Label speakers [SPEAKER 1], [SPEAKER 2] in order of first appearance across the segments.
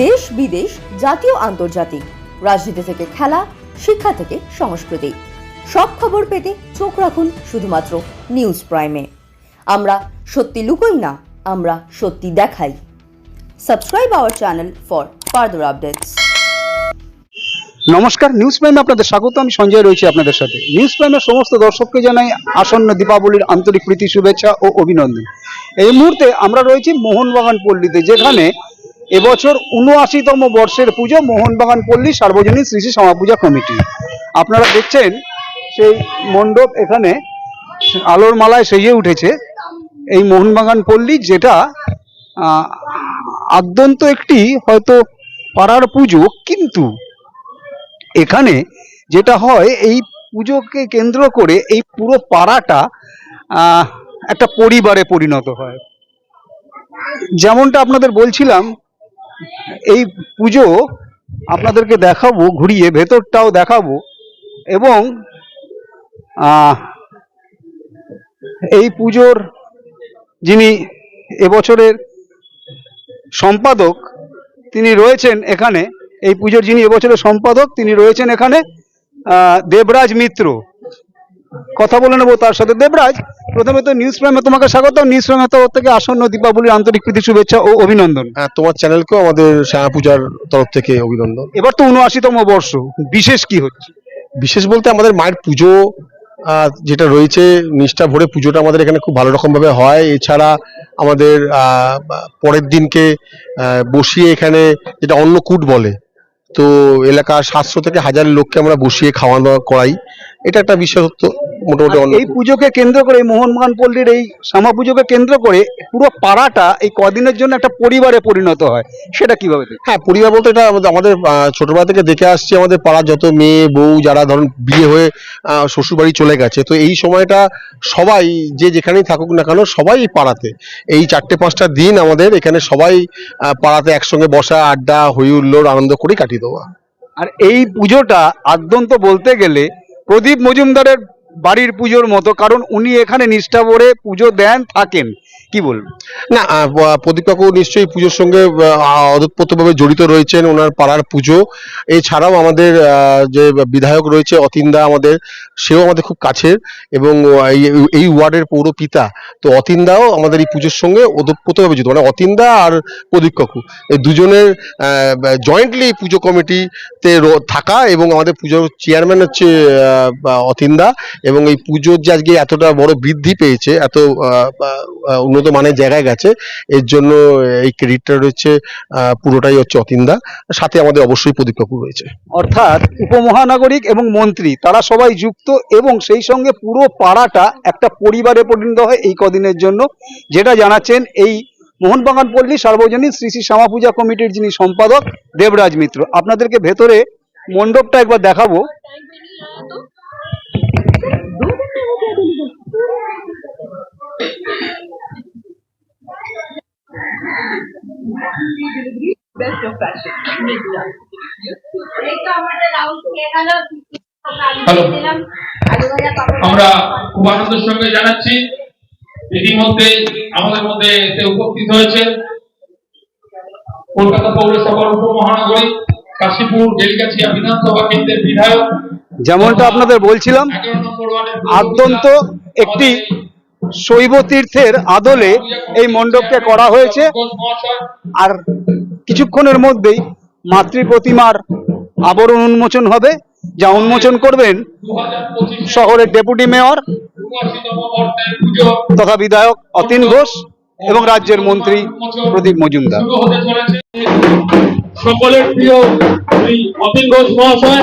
[SPEAKER 1] দেশ বিদেশ, জাতীয়, আন্তর্জাতিক, রাজনীতি থেকে খেলা, শিক্ষা থেকে সংস্কৃতি। সব খবর পেতে চোখ রাখুন শুধুমাত্র নিউজ প্রাইমে। আমরা সত্যি লুকোই না, আমরা সত্যি দেখাই। Subscribe our channel for further updates
[SPEAKER 2] নমস্কার, নিউজ প্রাইমে আপনাদের স্বাগত, আমি সঞ্জয় রয়েছি আপনাদের সাথে। নিউজ প্রাইমের সমস্ত দর্শককে জানাই আসন্ন দীপাবলির আন্তরিক প্রীতি, শুভেচ্ছা ও অভিনন্দন। এই মুহূর্তে আমরা রয়েছি মোহনবাগান পল্লীতে, যেখানে এবছর উনআশিতম বর্ষের পুজো মোহনবাগান পল্লী সার্বজনীন শ্রী শ্রী শ্যামাপূজা কমিটি। আপনারা দেখছেন সেই মণ্ডপ এখানে আলোর মালায় সেজে উঠেছে। এই মোহনবাগান পল্লী যেটা আদ্যন্ত একটি হয়তো পাড়ার পুজো, কিন্তু এখানে যেটা হয়, এই পুজোকে কেন্দ্র করে এই পুরো পাড়াটা একটা পরিবারে পরিণত হয়। যেমনটা আপনাদের বলছিলাম এই পুজো আপনাদেরকে দেখাবো, ঘুরিয়ে ভেতরটাও দেখাবো এবং এই পুজোর যিনি এবছরের সম্পাদক, তিনি রয়েছেন এখানে। এই পুজোর যিনি এবছরের সম্পাদক, তিনি রয়েছেন এখানে দেবরাজ মিত্র। কথা বলে নেব তার সাথে। দেবরাজ প্রথমে তো নিউজ প্রাইমে তোমাকে স্বাগত নিউজ প্রাইমে তরফ থেকে আসন্ন দীপাবলির আন্তরিক প্রীতি শুভেচ্ছা ও অভিনন্দন।
[SPEAKER 3] হ্যাঁ তোমার চ্যানেলকেও আমাদের শ্যামা পূজার তরফ থেকে অভিনন্দন।
[SPEAKER 2] এবার তো উনআশিতম বর্ষ বিশেষ কি হচ্ছে?
[SPEAKER 3] বিশেষ বলতে আমাদের মায়ের পুজো যেটা রয়েছে নিষ্ঠা ভরে পুজোটা আমাদের এখানে খুব ভালো রকম ভাবে হয়। এছাড়া আমাদের আহ, পরের দিনকে বসিয়ে এখানে যেটা অন্নকূট বলে তো এলাকার সাতশো থেকে হাজার লোককে আমরা বসিয়ে খাওয়া দাওয়া করাই। এটা একটা বিশেষত্ব। মোটামুটি
[SPEAKER 2] এই পুজোকে কেন্দ্র করে এই মোহনবাগান পল্লীর এই শ্যামা পুজোকে কেন্দ্র করে পুরো পাড়াটা এই কদিনের জন্য একটা পরিবারে পরিণত হয়। সেটা কীভাবে
[SPEAKER 3] হ্যাঁ পরিবার বলতে এটা আমাদের- ছোটবেলা থেকে দেখে আসছি আমাদের পাড়ার যত মেয়ে বউ যারা ধরুন বিয়ে হয়ে শ্বশুরবাড়ি চলে গেছে তো এই সময়টা সবাই যে যেখানেই থাকুক না কেন সবাই পাড়াতে। এই চারটে পাঁচটা দিন আমাদের এখানে সবাই পাড়াতে একসঙ্গে বসা আড্ডা হই হুল্লোড় আনন্দ করে কাটিয়ে দেওয়া।
[SPEAKER 2] আর এই পুজোটা আদ্যন্ত বলতে গেলে প্রদীপ মজুমদারের বাড়ির পুজোর মতো কারণ উনি এখানে নিষ্ঠা ভরে পুজো দেন থাকেন। কি বলবেন?
[SPEAKER 3] না প্রদীপ কাকু নিশ্চয়ই পুজোর সঙ্গে অদপ্রতভাবে জড়িত রয়েছেন ওনার পাড়ার পুজো। এছাড়াও আমাদের যে বিধায়ক রয়েছে অতীনদা আমাদের সেও আমাদের খুব কাছের এবং এই- ওয়ার্ডের পৌর পিতা। তো অতীনদাও আমাদের এই পুজোর সঙ্গে ওতপ্রোতভাবে যুক্ত মানে অতীনদা আর প্রদীপ কাকু। এই দুজনের জয়েন্টলি পুজো কমিটিতে থাকা এবং আমাদের পুজোর চেয়ারম্যান হচ্ছে অতীনদা এবং এই পুজোর যে আজকে এতটা বড় বৃদ্ধি পেয়েছে এত আহ, উন্নত মানের জায়গায় গেছে। এর জন্য এই ক্রেডিটটা রয়েছে আহ, পুরোটাই হচ্ছে অতীনদা। সাথে আমাদের অবশ্যই প্রদীপ কাকু রয়েছে।
[SPEAKER 2] অর্থাৎ উপমহানাগরিক এবং মন্ত্রী তারা সবাই যুক্ত এবং সেই সঙ্গে পুরো পাড়াটা একটা পরিবারে পরিণত হয় এই কদিনের জন্য। যেটা জানাচ্ছেন এই মোহনবাগান পল্লী সার্বজনীন শ্রী শ্রী শ্যামা পূজা কমিটির যিনি সম্পাদক দেবরাজ মিত্র। আপনাদেরকে ভেতরে মণ্ডপটা একবার দেখাবো।
[SPEAKER 4] of fashion.
[SPEAKER 5] হ্যালো আমরা খুব আনন্দের সঙ্গে জানাচ্ছি। ইতিমধ্যে আমাদের মধ্যে এতে উপস্থিত হয়েছে কলকাতা পৌরসভার উপমহানগরী কাশীপুর বেলগাছিয়া বিধানসভা কেন্দ্রের বিধায়ক।
[SPEAKER 2] যেমনটা আপনাদের বলছিলাম আদ্যন্ত একটি শৈব তীর্থের আদলে এই মণ্ডপকে করা হয়েছে। আর কিছুক্ষণের মধ্যেই মাতৃ প্রতিমার আবরণ উন্মোচন হবে, যা উন্মোচন করবেন শহরের ডেপুটি মেয়র তথা বিধায়ক অতীন ঘোষ এবং রাজ্যের মন্ত্রী প্রদীপ মজুমদার।
[SPEAKER 5] সকলের প্রিয় অতীন ঘোষ মহাশয়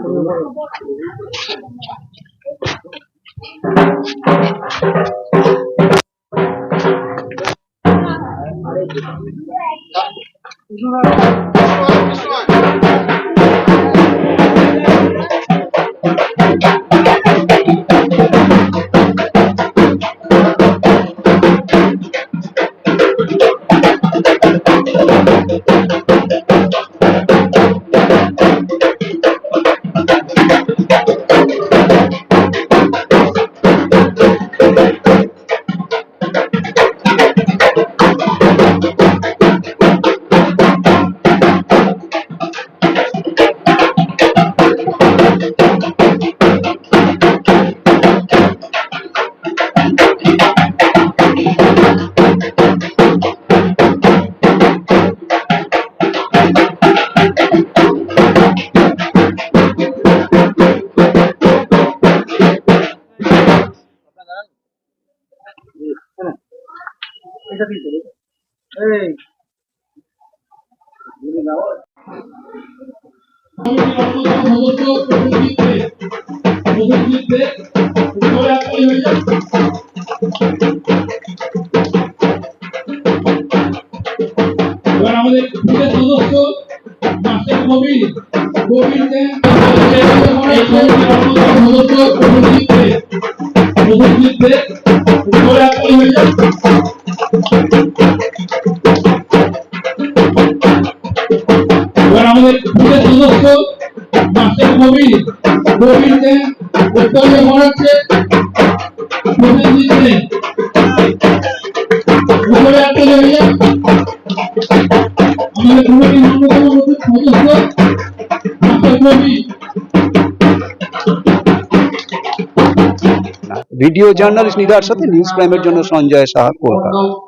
[SPEAKER 5] সদস্য প্রতিনিধিত্বে এবার আমাদের বুথের সদস্য মাস্টার কবির কবির সদস্য প্রতিনিধিত্বে প্রতিনিধিত্বে এবার আমাদের বুথের সদস্য মাস্টার কবির কবির দেন বক্তব্য প্রতিনিধিত্বে উপরে আপনি হয়ে যান আমাদের কমিটির অন্যতম সদস্য master Kabir
[SPEAKER 2] video journalist Nidar সাথে নিউজ প্রাইমের জন্য সঞ্জয় সাহা, কলকাতা।